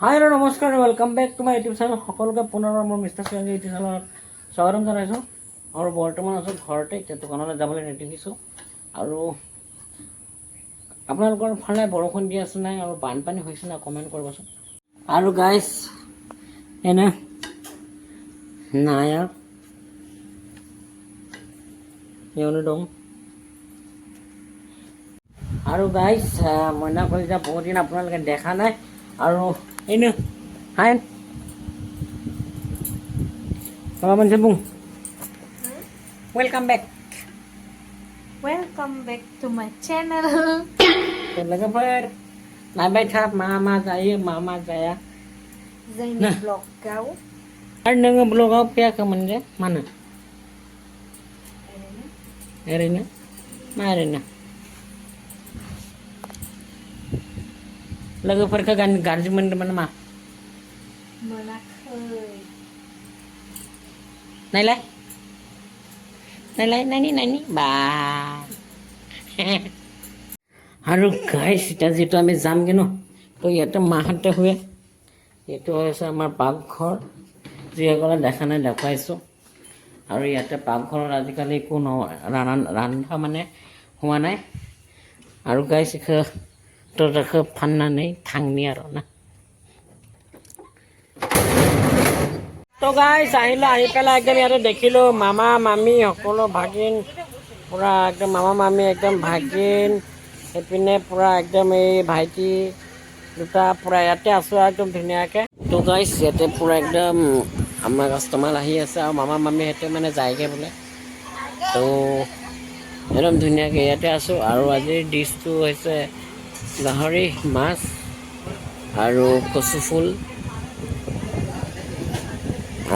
হাই hello নমস্কাৰ welcome back to my YouTube channel সকলোকে পুনৰ মোৰ মিষ্টাৰ চিৰাজী ইউটিউব চেনেলত স্বাগতম জনাইছোঁ। আৰু বৰ্তমান আছোঁ ঘৰতে, এতিয়া দোকানলৈ যাবলৈ হৈছোঁ আৰু আপোনালোকৰ ফালে বৰষুণ দি আছে নাই আৰু বানপানী হৈছে নাই কমেণ্ট কৰিবচোন। আৰু গাইজ এনে নাই আৰু দম আৰু গাইজ মইনা কলিতা বহুত দিন আপোনালোকে দেখা নাই। Aro. anh na. Hayan. Salamat sa bung. Welcome back. Welcome back to my channel. chào các bạn, Talaga par. Nabaitab mama tayo, mama tayo. Zaini vlog kau. đang nang vlog kau pia ka manje? Mana? Erina. Erina. Marina. Erina. Mah. Mana khơi. Này lại. Này lại, này đi, này আৰু গাইছ এতিয়া যিটো আমি যামগৈ ন তো ইয়াতে মাহঁতে শুৱে এইটো হৈছে আমাৰ পাকঘৰ যিসকলে দেখা নাই দেখুৱাইছোঁ আৰু ইয়াতে পাকঘৰত আজিকালি একো ন ৰান্ধা মানে হোৱা নাই আৰু গাইছ দেখো ফান্নানেই থাংনি আৰু না তো গাইছ আহিলোঁ আহি পেলাই একদম ইয়াতে দেখিলোঁ মামা মামী সকলো ভাগিন পূৰা একদম মামা মামী একদম ভাগিন সেইপিনে পূৰা একদম এই ভাইটি দুটা পূৰা ইয়াতে আছোঁ একদম ধুনীয়াকৈ তো গাইছ ইয়াতে পূৰা একদম আমাৰ কাষ্টমাৰ আহি আছে আৰু মামা মামীহঁতে মানে যায়গৈ বোলে তো একদম ধুনীয়াকৈ ইয়াতে আছোঁ আৰু আজিৰ ডিছটো হৈছে গাহৰি, মাছ আৰু কচু ফুল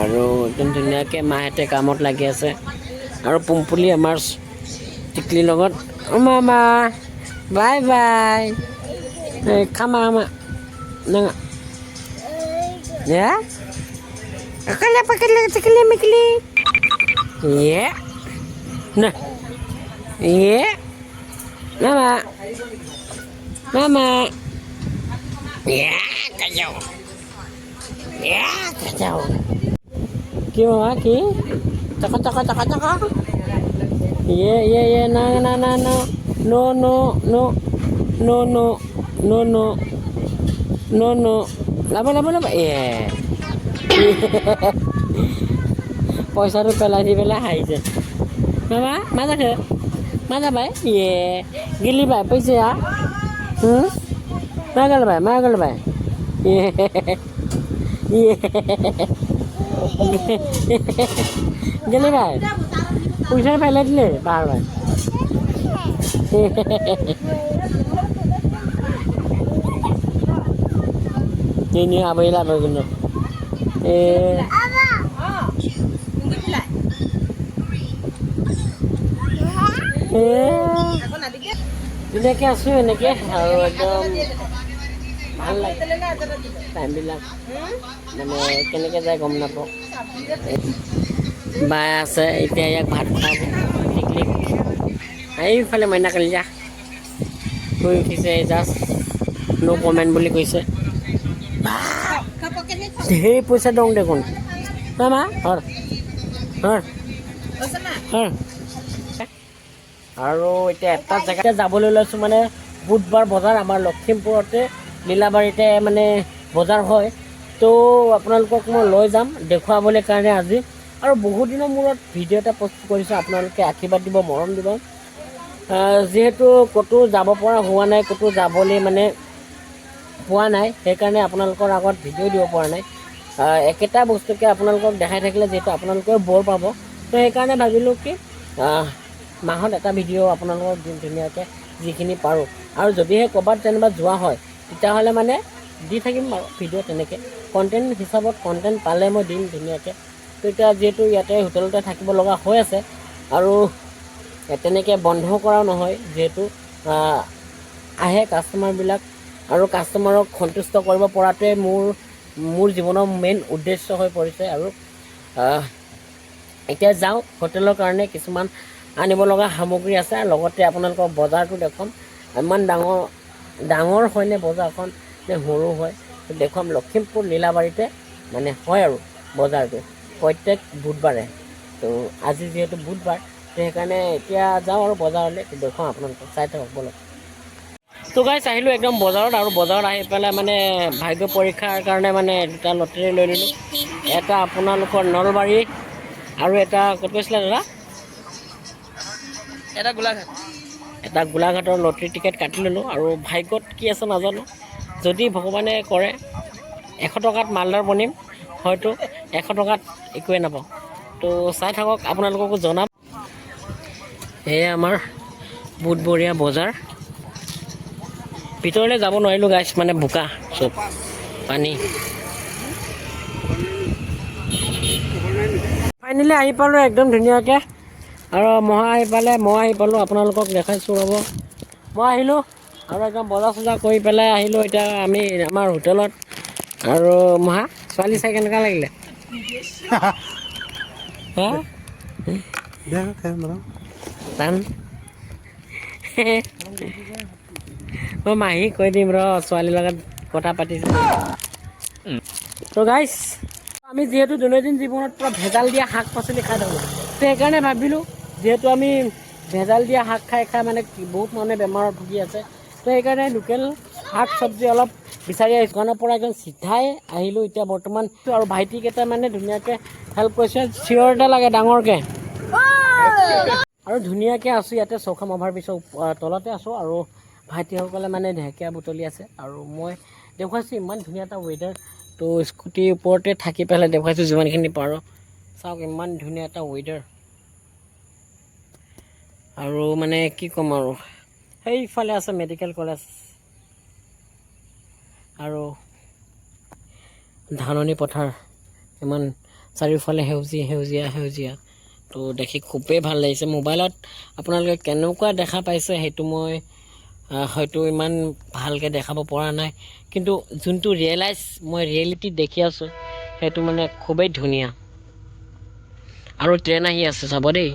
আৰু একদম ধুনীয়াকৈ মাহঁতে কামত লাগি আছে আৰু পুম্পুলি আমাৰ টিকলিৰ লগত অ মামা bye bye খামা খামা নঙা Ya? Akala pakala tikali mikli. Ya. Nah. Ya. Mama. Mama. Ya, kayo. Ya, kayo. Ki mama ki. Taka taka taka taka. Yeah, yeah, yeah. No, no, no, no. No, no, no. No, no. No, no. No, no. Lama lama lama. Yeah. पैसा रुपियाँ लागि बेला खाइछ मामा माता खे माता भाइ ए गिल्ली भाइ पैसा হুম মা গেল বাই মা গেল বাই ইয়ে ইয়ে গেলি বাই পইচা পেলাই দিলে বাৰ বাই ini apa ini apa gitu eh eh এনেকৈ আছোঁ এনেকৈ, আৰু একদম ভালো লাগে। টাইমবিলাক। মানে কেনেকৈ যায় গম নাপাওঁ। বাই আছে, এতিয়া ইয়াক ভাত খুৱাব টিকলিক এইফালে মইনা কালিজা শুই উঠিছে জাষ্ট ন' কমেণ্ট বুলি কৈছে। ধেৰ পইচা দওঁ দেখোন। মামা হৰ হৰ হৰ আৰু এতিয়া এটা জেগাতে যাবলৈ লৈছোঁ মানে বুধবাৰ বজাৰ আমাৰ লখিমপুৰতে লীলাবাৰীতে মানে বজাৰ হয়। তো আপোনালোকক মই লৈ যাম দেখুৱাবলৈ কাৰণে আজি। আৰু বহুত দিনৰ মূৰত ভিডিঅ' এটা পষ্ট কৰিছোঁ আপোনালোকে আশীৰ্বাদ দিব মৰম দিব। যিহেতু ক'তো যাব পৰা হোৱা নাই ক'তো যাবলৈ মানে পোৱা নাই সেইকাৰণে আপোনালোকৰ আগত ভিডিঅ' দিব পৰা নাই। একেটা বস্তুকে আপোনালোকক দেখাই থাকিলে যিহেতু আপোনালোকেও বৰ পাব। তো সেইকাৰণে ভাবিলোঁ কি মাহত এটা ভিডিঅ' আপোনালোকক দিম ধুনীয়াকৈ যিখিনি পাৰোঁ। আৰু যদিহে ক'ৰবাত যেনিবা যোৱা হয় তেতিয়াহ'লে মানে দি থাকিম বাৰু ভিডিঅ' তেনেকৈ। কণ্টেণ্ট হিচাপত কণ্টেণ্ট পালে মই দিম ধুনীয়াকৈ। তো এতিয়া যিহেতু ইয়াতে হোটেলতে থাকিব লগা হৈ আছে আৰু তেনেকৈ বন্ধ কৰাও নহয় যিহেতু আহ, কাষ্টমাৰবিলাক আৰু কাষ্টমাৰক সন্তুষ্ট কৰিব পৰাটোৱে মোৰ মোৰ জীৱনৰ মেইন উদ্দেশ্য হৈ পৰিছে আৰু এতিয়া যাওঁ হোটেলৰ কাৰণে কিছুমান আনিব লগা সামগ্ৰী আছে লগতে আপোনালোকৰ বজাৰটো দেখুৱাম। ইমান ডাঙৰ ডাঙৰ হয়নে বজাৰখন নে সৰু হয় দেখুৱাম। লখিমপুৰ নীলাবাৰীতে মানে হয় আৰু বজাৰটো প্ৰত্যেক বুধবাৰে। তো আজি যিহেতু বুধবাৰ তো সেইকাৰণে এতিয়া যাওঁ আৰু বজাৰলৈ দেখুৱাম আপোনালোকক চাই থাকক বলক। তো গাইছ আহিলোঁ একদম বজাৰত আৰু বজাৰত আহি পেলাই মানে ভাগ্য পৰীক্ষাৰ কাৰণে মানে দুটা লটাৰী লৈ ল'লোঁ। এটা আপোনালোকৰ নলবাৰী আৰু এটা ক'ত কৈছিলে দাদা? এটা গোলাঘাট। এটা গোলাঘাটৰ লটাৰী টিকেট কাটি ল'লোঁ আৰু ভাগ্যত কি আছে নাজানো। যদি ভগৱানে কৰে এশ টকাত মালদাৰ বনিম হয়তো এশ টকাত একোৱে নাপাওঁ। তো চাই থাকক আপোনালোককো জনাম। এয়া আমাৰ বুধবৰীয়া বজাৰ। ভিতৰলৈ যাব নোৱাৰিলোঁ গাইছ মানে বোকা চব পানী। ফাইনেলি আহি পালোঁ একদম ধুনীয়াকৈ। আৰু মই আহি পালে মই আহি পালোঁ আপোনালোকক দেখাইছোঁ ৰ'ব। মই আহিলোঁ আৰু একদম বজাৰ চজাৰ কৰি পেলাই আহিলোঁ এতিয়া আমি আমাৰ হোটেলত। আৰু মহা ছোৱালী চাই কেনেকুৱা লাগিলে? মই মাহী কৈ দিম ৰ ছোৱালীৰ লগত কথা পাতিছোঁ তো গাইছ আমি যিহেতু দৈনন্দিন জীৱনত পূৰা ভেজাল দিয়া শাক পাচলি খাই থাকোঁ। সেইকাৰণে ভাবিলোঁ যিহেতু আমি ভেজাল দিয়া শাক খাই খাই মানে বহুত মানুহে বেমাৰত ভুগি আছে। তো সেইকাৰণে লোকেল শাক চব্জি অলপ বিচাৰি আহিছোঁ দোকানৰ পৰা একদম চিধাই আহিলোঁ। এতিয়া বৰ্তমান আৰু ভাইটিকেইটা মানে ধুনীয়াকৈ হেল্প কৰিছে। চিঞৰ এটা লাগে ডাঙৰকৈ। আৰু ধুনীয়াকৈ আছোঁ, ইয়াতে চৌখাম অভাৰ ব্ৰিজৰ তলতে আছোঁ আৰু ভাইটিসকলে মানে ঢেকীয়া বুটলি আছে আৰু মই দেখুৱাইছোঁ, ইমান ধুনীয়া এটা ৱেডাৰ তো স্কুটিৰ ওপৰতে থাকি পেলাই দেখুৱাইছোঁ, যিমানখিনি পাৰোঁ। চাওক, ইমান ধুনীয়া এটা ৱেডাৰ আৰু মানে কি ক'ম আৰু? সেইফালে আছে মেডিকেল কলেজ আৰু ধাননি পথাৰ। ইমান চাৰিওফালে সেউজীয়া সেউজীয়া সেউজীয়া। তো দেখি খুবেই ভাল লাগিছে। মোবাইলত আপোনালোকে কেনেকুৱা দেখা পাইছে সেইটো মই হয়তো ইমান ভালকৈ দেখাব পৰা নাই। কিন্তু যোনটো ৰিয়েলাইজ মই ৰিয়েলিটি দেখি আছোঁ সেইটো মানে খুবেই ধুনীয়া। আৰু ট্ৰেইন আহি আছে চাব দেই।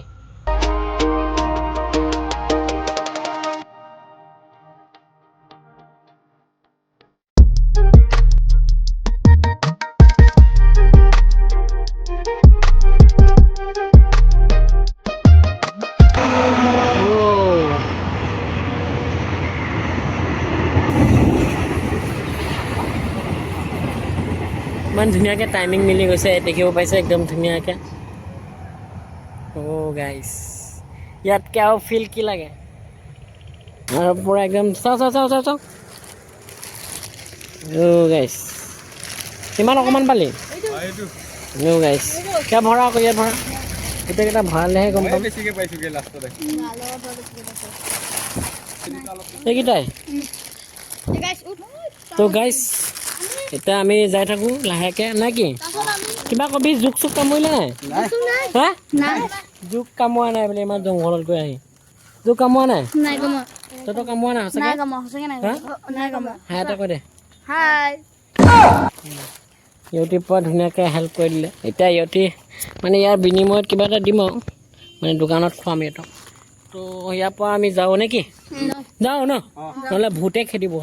ইমান ধুনীয়াকৈ টাইমিং মিলি গৈছে দেখিব পাইছে একদম ধুনীয়াকৈ অ' গাইছ ইয়াতকৈ আৰু ফিল কি লাগে আৰু পূৰা একদম চাওঁ চাওঁ চাওঁ চাওঁ চাওঁ অ' গাইছ কিমান অকণমান পালি অ' গাইছ কিয় ভৰা আকৌ ইয়াত ভৰা গোটেইকেইটা ভৰালেহে গম পাম বেছিকে পাইছোগে লাষ্টতে এইকেইটাই তো গাইছ এতিয়া আমি যাই থাকোঁ লাহেকৈ নে কি? কিবা কবি জোক চোক কামুৰিলে নাই? হা? জোক কামোৰা নাই বোলে ইমান জংঘলত গৈ আহি। জোক কামোৰা নাই? নাই কমা তহঁতক কামোৰা নাই হাই এটা কৈ দে। হাই। ইহঁতিৰ পৰা ধুনীয়াকৈ হেল্প কৰি দিলে। এতিয়া ইহঁতি মানে ইয়াৰ বিনিময়ত কিবা এটা দিম আৰু। মানে দোকানত খুৱাম ইহঁতক। তো ইয়াৰ পৰা আমি যাওঁ নেকি যাওঁ ন? নহ'লে ভূতে খেদিব।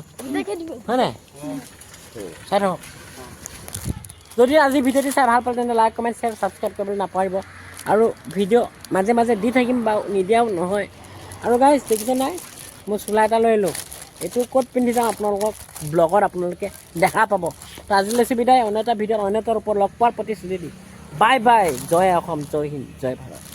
হয় নাই? চাই থাকক যদি আজি ভিডিঅ'টি চাই ভালো পালে তেন্তে লাইক কমেণ্ট শ্বেয়াৰ ছাবস্ক্ৰাইব কৰিবলৈ নাপাহৰিব। আৰু ভিডিঅ' মাজে মাজে দি থাকিম বাৰু, নিদিয়াও নহয়। আৰু গাইজ দেখিছে নাই? মই চোলা এটা লৈ আহিলোঁ এইটো ক'ত পিন্ধি যাওঁ আপোনালোকক? ব্লগত আপোনালোকে দেখা পাব। তো আজিলৈ সুবিধাই অন্য এটা ভিডিঅ'ত অন্য এটাৰ ওপৰত লগ পোৱাৰ প্ৰতিশ্ৰুতি দি। বাই বাই জয় অসম। জয় হিন্দ। জয় ভাৰত।